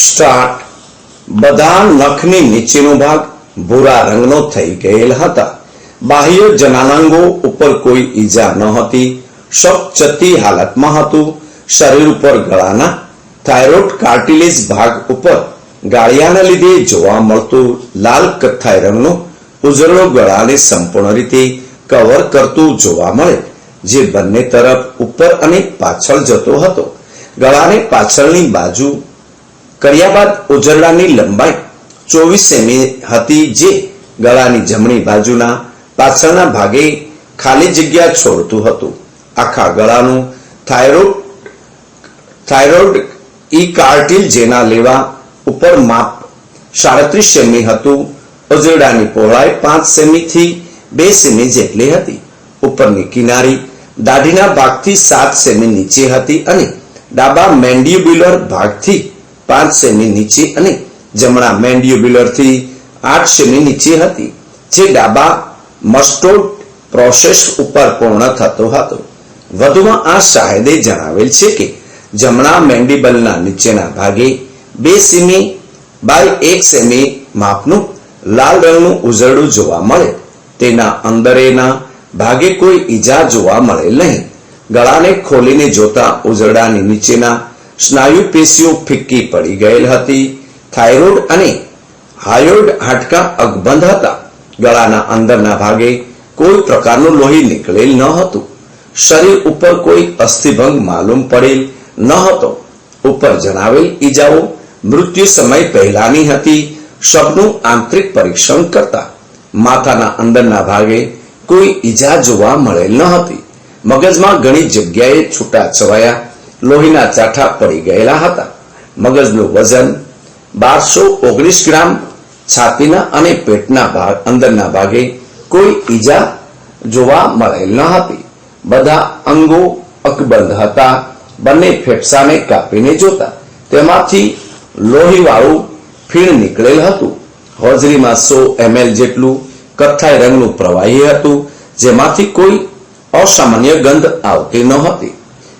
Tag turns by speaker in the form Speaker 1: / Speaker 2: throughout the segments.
Speaker 1: Start. બધા નખની નીચેનો ભાગ ભૂરા રંગનો થઈ ગયેલ હતા. બાહ્ય જનાનાંગો ઉપર કોઈ ઈજા ન હતી. ચતી હાલતમાં હતું. શરીર ઉપર ગળાના થાઇરોઇડ કાર્ટિલેજ ભાગ ઉપર ગાળિયાના લીધે જોવા મળતું લાલ કથ્થાઈ રંગનો ઉજળો ગળાને સંપૂર્ણ રીતે કવર કરતું જોવા મળે, જે બંને તરફ ઉપર અને પાછળ જતો હતો. ગળાને પાછળની બાજુ કર્યા બાદ ઉજરડાની લંબાઈ ચોવીસ સેમી હતી જે ગળાની જમણી બાજુના પાછળના ભાગે ખાલી જગ્યા છોડતું હતું. આખા ગળાનું થાઇરોઇડ થાઇરોઇડ ઈ કાર્ટિલ જેના લેવા ઉપર માપ સાડત્રીસ સેમી હતું. ઉજરડાની પહોળાઈ પાંચ સેમીથી બે સેમી જેટલી હતી. ઉપરની કિનારી દાઢીના ભાગથી સાત સેમી નીચે હતી અને ડાબા મેન્ડ્યુબ્યુલર ભાગથી પાંચ સેમી નીચે અને જમણા મેન્ડિબ્યુલરથી આઠ સેમી નીચે હતી, જે ડાબા મસ્ટોડ પ્રોસેસ ઉપર પૂર્ણ થતો હતો. વધુમાં આ શાહેદે જણાવેલ છે કે જમણા મેન્ડિબલના નીચેના ભાગે બે સેમી બાય એક સેમી માપનું લાલ રંગનું ઉજળું જોવા મળે. તેના અંદરેના ભાગે કોઈ ઈજા જોવા મળે નહીં. ગળાને ખોલીને જોતા ઉજરડાની નીચેના સ્નાયુ પેશીઓ ફિક્કી પડી ગયેલ હતી. થાઇરોઇડ અને હાયોઇડ હાડકા અકબંધ હતા. ગળાના અંદરના ભાગે કોઈ પ્રકારનું લોહી નીકળેલ ન હતું. શરીર ઉપર કોઈ અસ્થિભંગ માલુમ પડેલ ન હતો. ઉપર જણાવેલ ઈજાઓ મૃત્યુ સમય પહેલાની હતી. શબનું આંતરિક પરીક્ષણ કરતા. માથાના અંદરના ભાગે કોઈ ઈજા જોવા મળેલ ન હતી. મગજમાં ઘણી જગ્યાએ છૂટા છવાયા લોહીના ચાઠા પડી ગયેલા હતા. મગજનું વજન બારસો ઓગણીસ ગ્રામ, છાતીના અને પેટના ભાગ, અંદરના ભાગે કોઈ ઈજા જોવા મળેલ ન હતી. બધા અંગો અકબંધ હતા. બંને ફેફસાને કાપીને જોતા. તેમાંથી લોહીવાળું ફીણ નીકળેલ હતું. હોજરીમાં સો એમએલ જેટલું કથ્થાઈ રંગનું પ્રવાહી હતું, જેમાંથી કોઈ અસામાન્ય ગંધ આવતી ન હતી.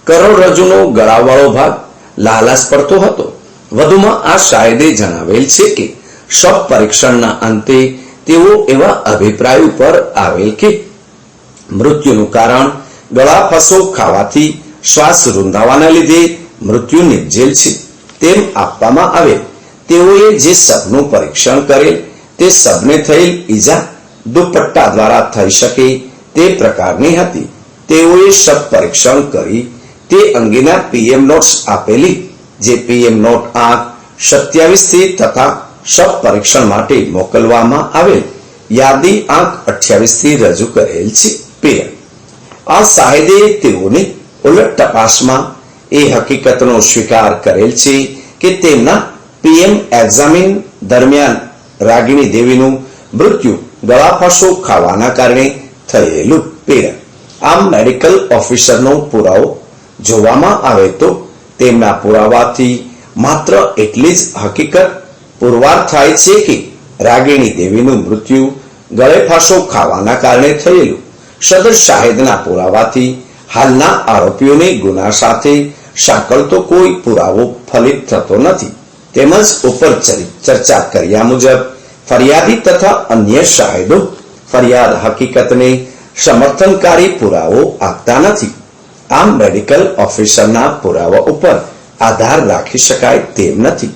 Speaker 1: કરોડરજ્જુનો ગળાવાળો ભાગ લાલાશ પડતો હતો. વધુમાં આ શાયદે જણાવેલ છે કે શબ પરીક્ષણના અંતે તેઓ એવા અભિપ્રાય ઉપર આવેલ કે મૃત્યુનું કારણ ગળા ફસો ખાવાથી શ્વાસ રૂંધાવાના લીધે મૃત્યુ નિપજેલ છે તેમ આપવામાં આવે તેઓએ જે શબનું પરીક્ષણ કરેલ તે શબને થયેલ ઈજા દુપટ્ટા દ્વારા થઈ શકે તે પ્રકારની હતી. તેઓએ શબ પરીક્ષણ કરી તે અંગેના પીએમ નોટ્સ આપેલી, જે પીએમ નોટ આંક સત્યાવીસથી તથા શબ પરીક્ષણ માટે મોકલવામાં આવેલ યાદી આંક અઠ્યાવીસથી રજૂ કરેલ છે પીએમ આ સાહેદે તેઓને ઉલટ તપાસમાં એ હકીકતનો સ્વીકાર કરેલ છે કે તેમના પીએમ એક્ઝામિન દરમિયાન રાગિણી દેવીનું મૃત્યુ ગળાફાંસો ખાવાના કારણે થયેલું પીડા આમ મેડિકલ ઓફિસરનો પુરાવો જોવામાં આવે તો તેમના પુરાવાથી માત્ર એટલી જ હકીકત પુરવાર થાય છે કે રાગિણી દેવીનું મૃત્યુ ગળે ફાંસો ખાવાના કારણે થયેલું. સદર શાહેદના પુરાવાથી હાલના આરોપીઓને ગુના સાથે સાંકળતો કોઈ પુરાવો ફલિત થતો નથી. તેમજ ઉપર ચરી- ચર્ચા કર્યા મુજબ ફરિયાદી તથા અન્ય શાહેદો ફરિયાદ હકીકતને સમર્થનકારી પુરાવો આપતા નથી. આમ મેડિકલ ઓફિસરના પુરાવા ઉપર આધાર રાખી શકાય તેમ નથી.